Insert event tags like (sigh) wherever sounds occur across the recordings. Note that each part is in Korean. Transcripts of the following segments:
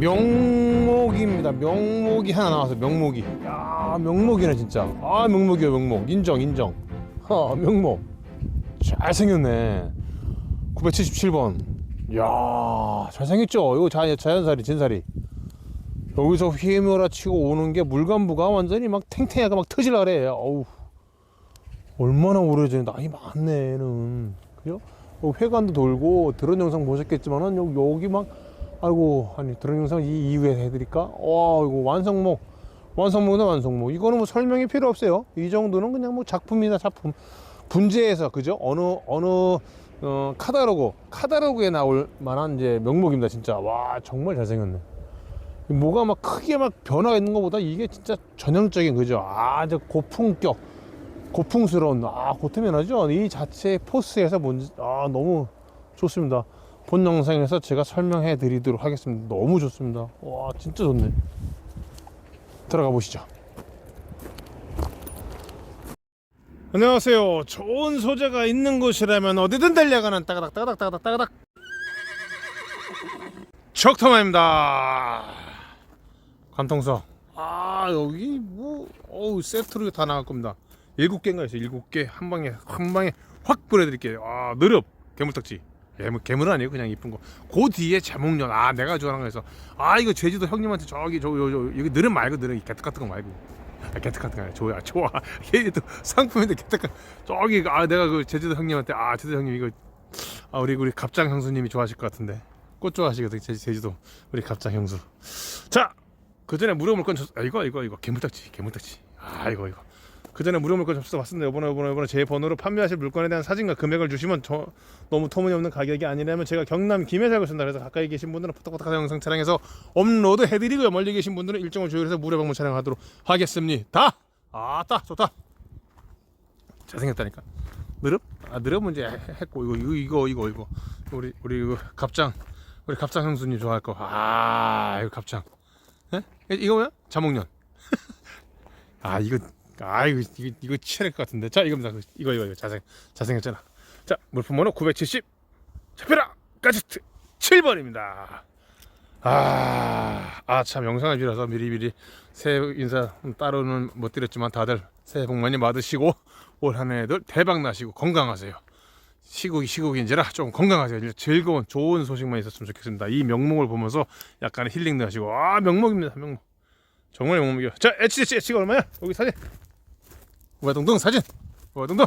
명목입니다. 명목이 하나 나와서 명목이. 야, 명목이네 진짜. 아, 명목이요, 명목. 인정, 인정. 하, 명목. 잘 생겼네. 977번. 야, 잘 생겼죠. 이거 자, 자연살이, 진살이. 여기서 휘몰아 치고 오는 게 물관부가 완전히 막 탱탱하게 막 터질라 그래. 어우. 얼마나 오래전에 나이 많네, 얘는. 그죠? 어, 회관도 돌고, 드론 영상 보셨겠지만은, 여기 막, 아이고, 아니, 드론 영상 이 이후에 해드릴까? 와, 이거 완성목. 완성목이다, 완성목. 이거는 뭐 설명이 필요 없어요. 이 정도는 그냥 뭐 작품이나 작품. 분재해서, 그죠? 어느, 어느, 어, 카다로그, 카다로그에 나올 만한 이제 명목입니다, 진짜. 와, 정말 잘생겼네. 뭐가 막 크게 막 변화가 있는 것보다 이게 진짜 전형적인 그죠? 아, 저 고품격, 고풍스러운 아 고태면하죠. 이 자체의 포스에서 뭔지 아 너무 좋습니다. 본 영상에서 제가 설명해 드리도록 하겠습니다. 너무 좋습니다. 와 진짜 좋네. 들어가 보시죠. 안녕하세요. 좋은 소재가 있는 곳이라면 어디든 달려가는 따가닥 따가닥 따가닥 따가닥 적터마입니다. 관통석. 아 여기 뭐 어우 세트로 다 나갈 겁니다. 일곱 개인가 있어요. 일곱 개 한 방에 한 방에 확 보내드릴게요. 아 느릅 개물딱지. 개물 개물 아니에요. 그냥 이쁜 거. 그 뒤에 자목련. 아 내가 좋아하는 거에서 아 이거 제주도 형님한테 저기 저저 저, 저, 이거 느릅 말고 느릅 개떡 같은 거 말고. 아, 개떡 같은 거 아니야. 좋아 좋아. (laughs) 얘도 상품인데 개떡 같- 저기 아 내가 그 제주도 형님한테 아 제주도 형님 이거 아 우리 우리 갑장 형수님이 좋아하실 것 같은데 꽃 좋아하시거든 제, 제주도 우리 갑장 형수. 자, 그 전에 무료 물건 접 아, 이거 이거 이거 개물딱지 개물딱지. 아 이거 이거. 그 전에 무료 물건 접수 받습니다. 요번에 요번에 요번에 제 번호로 판매하실 물건에 대한 사진과 금액을 주시면 저 너무 터무니없는 가격이 아니라면 제가 경남 김해 살고 있습니다. 그래서 가까이 계신 분들은 포탁포탁 영상 촬영해서 업로드 해드리고요. 멀리 계신 분들은 일정을 조율해서 무료 방문 촬영하도록 하겠습니다. 아따 좋다. 잘생겼다니까. 느릅? 아 느릅은 이제 했고 이거 이거 이거 이거 이거 우리 우리 이거 갑장 우리 갑장 형수님 좋아할 거. 아 이거 갑장. 예? 이거 뭐야? 자목련. (laughs) 아 이거 아 이거 이거 치할 것 같은데. 자 이겁니다. 이거 이거 이거 자생 자생했잖아. 자 물품 번호 970 잡혀라 가제트 7번입니다. 아, 아, 참, 영상을 빌어서 미리미리 새해 인사 따로는 못 드렸지만 다들 새해 복 많이 받으시고 올 한 해들 대박 나시고 건강하세요. 시국이 시국인지라 좀 건강하세요. 즐거운 좋은 소식만 있었으면 좋겠습니다. 이 명목을 보면서 약간 힐링도 하시고 아 명목입니다. 명목. 정말 명목이요. 자, HDC H가 얼마야? 여기 사진. 우아동동 사진. 우아동동.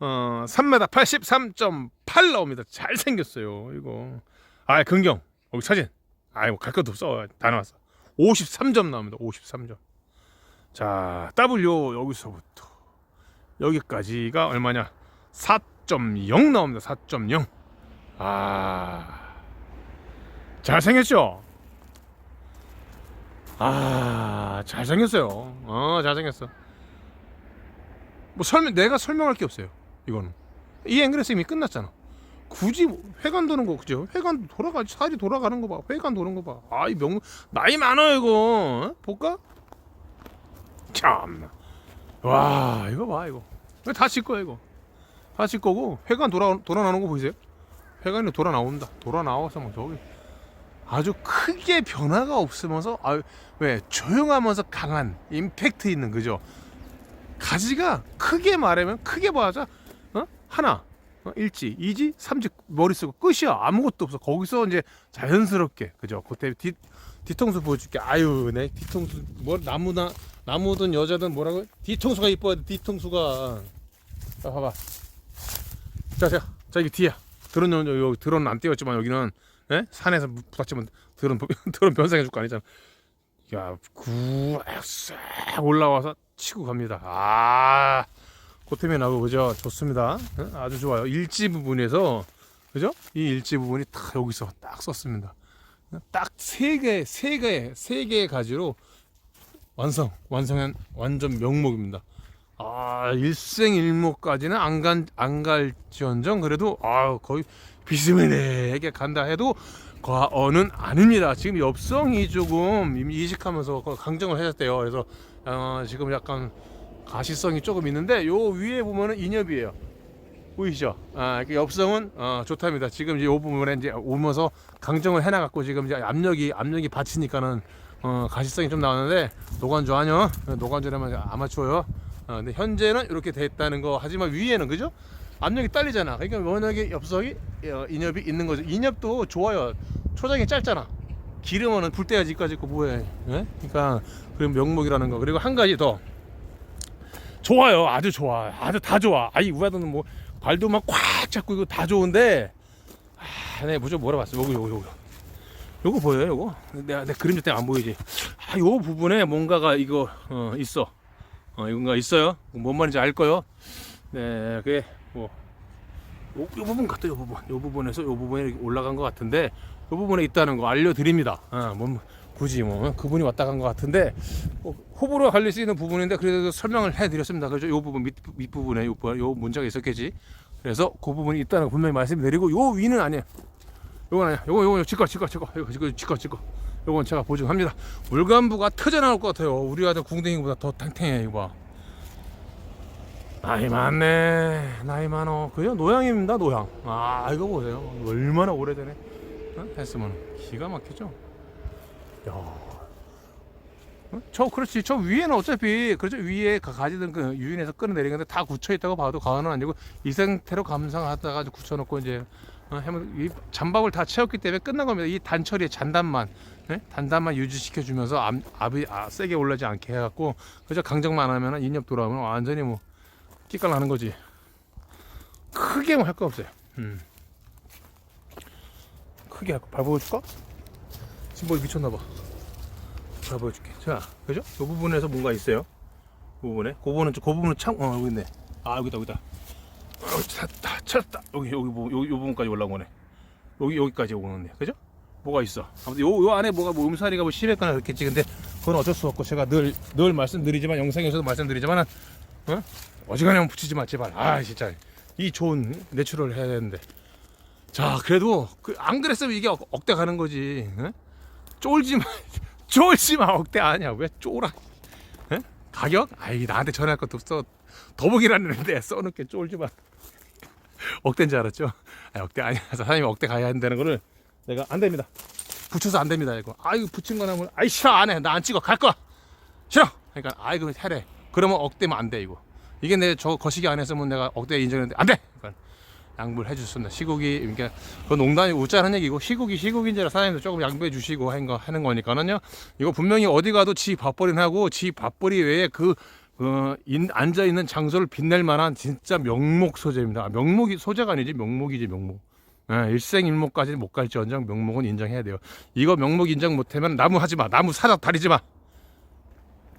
어, 3m 83.8 나옵니다. 잘 생겼어요. 이거. 아, 긍경. 여기 사진. 아이고 갈 것도 없어. 다 나왔어. 53점 나옵니다. 53점. 자, W 여기서부터 여기까지가 얼마냐? 4.0 나옵니다. 4.0. 아. 잘생겼죠? 아, 잘생겼어요. 어, 잘생겼어. 뭐 설명 내가 설명할 게 없어요. 이거는. 이 앵글에서 이미 끝났잖아. 굳이 뭐 회관 도는 거 그죠? 회관 돌아가 살이 돌아가는 거 봐. 회관 도는 거 봐. 아, 이 명 나이 많아 이거. 어? 볼까? 참나. 와, 이거 봐 이거. 다칠 거야 이거. 다칠 거고 회관 돌아 돌아 나오는 거 보이세요? 회관이 돌아 나온다. 돌아 나와서 막 저기 아주 크게 변화가 없으면서 아왜 조용하면서 강한 임팩트 있는 그죠? 가지가 크게 말하면 크게 봐자 어? 하나 어? 일지 이지 삼지 머리 쓰고 끝이야 아무것도 없어 거기서 이제 자연스럽게 그죠? 그때 뒤 뒤통수 보여줄게 아유 내 뒤통수 뭐 나무나 나무든 여자든 뭐라고 뒤통수가 이뻐야 돼 뒤통수가 자 봐봐 자, 자, 자 이게 뒤야. 드론 여기, 드론은 안 띄웠지만 여기는 예? 산에서 부닥치면 드론 (laughs) 드론 변상해 줄 거 아니잖아. 야, 구싹 올라와서 치고 갑니다. 아, 고태면 나고 그죠? 좋습니다. 예? 아주 좋아요. 일지 부분에서 그죠? 이 일지 부분이 딱 여기서 딱 썼습니다. 딱 세 개, 세 개, 세 개의 가지로 완성, 완성한 완전 명목입니다. 아 일생일모까지는 안 간 안 갈지언정 그래도 아 거의 비스무리하게 간다 해도 과언은 아닙니다. 지금 엽성이 조금 이식하면서 강정을 하셨대요. 그래서 어, 지금 약간 가시성이 조금 있는데 요 위에 보면은 인엽이에요. 보이시죠? 아, 이렇게 엽성은 어, 좋답니다. 지금 이제 이 부분에 이제 오면서 강정을 해놔갖고 지금 이제 압력이 압력이 받치니까는 어, 가시성이 좀 나오는데 노관조 아니요? 노관조라면 아마추어요. 어, 근데 현재는 이렇게 됐다는 거. 하지만 위에는 그죠? 압력이 딸리잖아. 그러니까 워낙에 엽석이 어, 인엽이 있는 거죠. 인엽도 좋아요. 초장이 짧잖아. 기름은 불 때야지 까지 있고 뭐해? 예? 그러니까 그런 명목이라는 거. 그리고 한 가지 더. 좋아요. 아주 좋아. 아주 다 좋아. 아이 우아도는 뭐 발도 막 꽉 잡고 이거 다 좋은데 아, 네 무조건 물어봤어. 요거 요거 요거. 요거 보여요, 요거? 내가 내 그림자 때문에 안 보이지. 아, 요 부분에 뭔가가 이거 어, 있어. 어, 이건가 있어요. 뭔 말인지 알 거요. 네, 그게 뭐. 요, 요 부분 같아, 요 부분. 요 부분에서 요 부분에 올라간 것 같은데, 요 부분에 있다는 거 알려드립니다. 아, 뭐, 굳이 뭐, 그분이 왔다 간 것 같은데, 뭐, 호불호가 갈릴 수 있는 부분인데, 그래도 설명을 해드렸습니다. 그죠? 요 부분, 밑, 밑 부분에 요, 부- 요 문제가 있었겠지. 그래서 그 부분이 있다는 거 분명히 말씀드리고, 요 위는 아니에요. 요건 아니야. 요거, 요거, 지거, 지거, 지거. 이거, 지거, 지거, 지거. 요건 제가 보증합니다. 물간부가 터져 나올 것 같아요. 우리 아들 궁뎅이보다 더 탱탱해, 이거 봐. 나이 많네 나이 많어 그죠 노양입니다 노양 아 이거 보세요 얼마나 오래전에 어? 했으면 기가 막히죠 야 어? 저 그렇지 저 위에는 어차피 그렇죠 위에 가- 가지던 그 유인에서 끌어내린 건데 다 굳혀 있다고 봐도 과언은 아니고 이 상태로 감상하다가 굳혀놓고 이제 어, 이 잔밥을 다 채웠기 때문에 끝난 겁니다 이 단처리의 잔단만 네? 단단만 유지시켜 주면서 압, 압이 아, 세게 올라지 않게 해갖고 그저 강정만 하면 인엽 돌아오면 완전히 뭐 끼깔 나는 거지. 크게 뭐 할 거 없어요. 음. 크게 할거 발 보여줄까? 지금 뭐 미쳤나 봐. 발 보여줄게. 자, 그죠? 이 부분에서 뭔가 있어요. 그 부분에. 그 부분은 좀- 그 부분은 참, 어 여기 있네. 아 여기다 여기다. 어, 찾았다 찾았다. 여기 여기 부- 여기 요 부분까지 올라온 거네. 여기 여기까지 오는데, 그죠? 뭐가 있어. 아무튼 요, 요 안에 뭐가 뭐 음사리가 뭐 심했거나 그렇겠지. 근데 그건 어쩔 수 없고 제가 늘 늘 말씀드리지만 영상에서도 말씀드리지만은 어? 어지간하면 붙이지 마 제발 아 진짜 이 좋은 내추럴 해야 되는데 자 그래도 그 안 그랬으면 이게 억, 억대 가는 거지. 어? 쫄지 마 (laughs) 쫄지 마 억대 아니야. 왜 쫄아? 어? 가격? 아이 나한테 전화할 것도 없어. 더보기라는데 써놓게 쫄지 마. (laughs) 억대인 줄 알았죠? 아 억대 아니야. (laughs) 사장님이 억대 가야 한다는 거를 내가 안 됩니다. 붙여서 안 됩니다 이거. 아 이거 붙인 거나 뭐 아이 싫어 안 해. 나 안 찍어. 갈 거야. 싫어. 그러니까 아이 그 해래. 그러면 억대면 안 돼 이거. 이게 내 저 거시기 안 했으면 내가 억대 인정했는데 안 돼! 그러니까 양보를 해줬습니다. 시국이 그러니까 그 농담이 웃자는 얘기고 시국이 시국인지라 사장님도 조금 양보해 주시고 하는 거 하는 거니까는요. 이거 분명히 어디 가도 지 밥벌이 하고 지 밥벌이 외에 그 어, 인, 앉아 있는 장소를 빛낼 만한 진짜 명목 소재입니다. 아, 명목이 소재가 아니지 명목이지 명목. 예, 일생일목까지 못 갈지언정 명목은 인정해야 돼요. 이거 명목 인정 못하면 나무 하지 마. 나무 사다 다리지 마.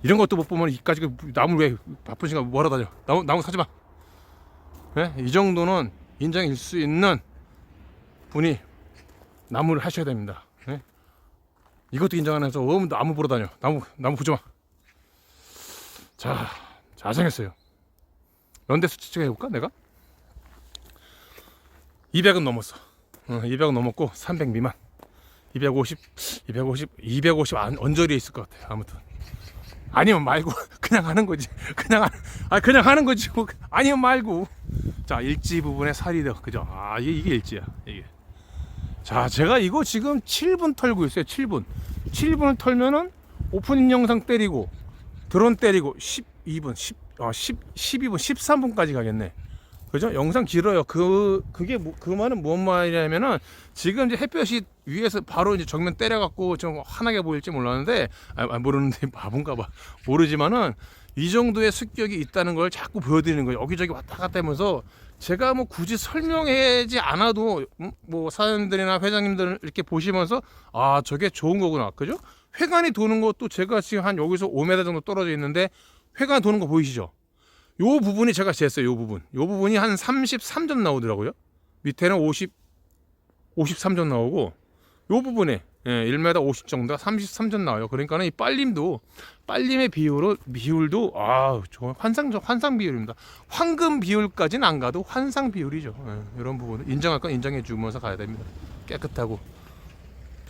이런 것도 못 보면 이까지 그 나무 왜 바쁜 시간 뭐하러 다녀 나무 나무 사지 마. 예? 이 정도는 인정일 수 있는 분이 나무를 하셔야 됩니다. 예? 이것도 인정 안 해서 어 나무 보러 다녀 나무 나무 보지 마. 자 잘생겼어요. 연대 수치가 해볼까 내가? 200은 넘었어. 어, 200은 넘었고 300 미만. 250, 250, 250 안, 언저리에 있을 것 같아. 아무튼. 아니면 말고 (laughs) 그냥 하는 거지. 그냥 하, 아 그냥 하는 거지. 뭐. 아니면 말고. 자 일지 살이 더 그죠? 아 이게 이게 일지야. 이게. 자 제가 이거 지금 7분 털고 있어요. 7분. 7분을 털면은 오프닝 영상 때리고 드론 때리고 12분, 10, 어, 10, 12분, 13분까지 가겠네. 그죠? 영상 길어요. 그 그게 뭐, 그 말은 무슨 말이냐면은 지금 이제 햇볕이 위에서 바로 이제 정면 때려갖고 좀 환하게 보일지 몰랐는데 아, 아, 모르는데 (laughs) 바본가 봐 모르지만은 이 정도의 습격이 있다는 걸 자꾸 보여드리는 거예요. 여기저기 왔다 갔다 하면서 제가 뭐 굳이 설명하지 않아도 음, 뭐 사장님들이나 회장님들 이렇게 보시면서 아 저게 좋은 거구나 그죠? 회관이 도는 것도 제가 지금 한 여기서 5m 정도 떨어져 있는데 회관 도는 거 보이시죠? 요 부분이 제가 쟀어요. 요 부분. 요 부분이 한 33점 나오더라고요. 밑에는 50 53점 나오고 요 부분에 예, 1m 50 정도가 33점 나와요. 그러니까는 이 빨림도 빨림의 비율로 비율도 아, 저 환상 환상 비율입니다. 황금 비율까지는 안 가도 환상 비율이죠. 예, 이런 부분 인정할 건 인정해 주면서 가야 됩니다. 깨끗하고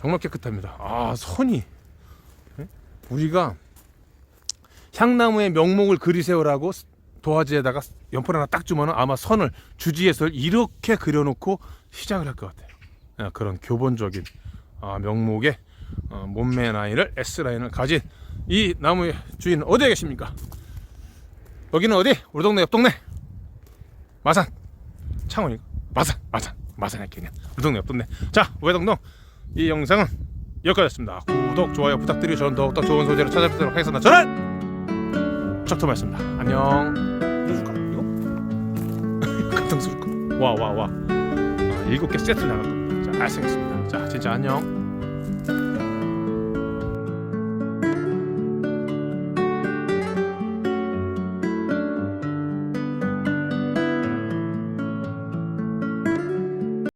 정말 깨끗합니다. 아, 선이 예? 우리가 향나무의 명목을 그리세요라고 도화지에다가 연필 하나 딱 주면 아마 선을 주지에서 이렇게 그려놓고 시작을 할 것 같아요. 아, 그런 교본적인 아, 명목의 어, 몸매 라인을 S 라인을 가진 이 나무의 주인은 어디에 계십니까? 여기는 어디? 우리 동네 옆 동네? 마산. 창원이 마산 마산. 마산에 그냥 우리 동네 옆 동네. 자 우회동동. 이 영상은 여기까지였습니다. 구독 좋아요 부탁드리고 저는 더욱더 좋은 소재로 찾아뵙도록 하겠습니다. 저는 척터마였습니다. 안녕. 이거? 줄까 이거? 줄까? 와와와. 아, 일곱 개 세트 나갈 겁니다. 자 알겠습니다. 자 진짜 안녕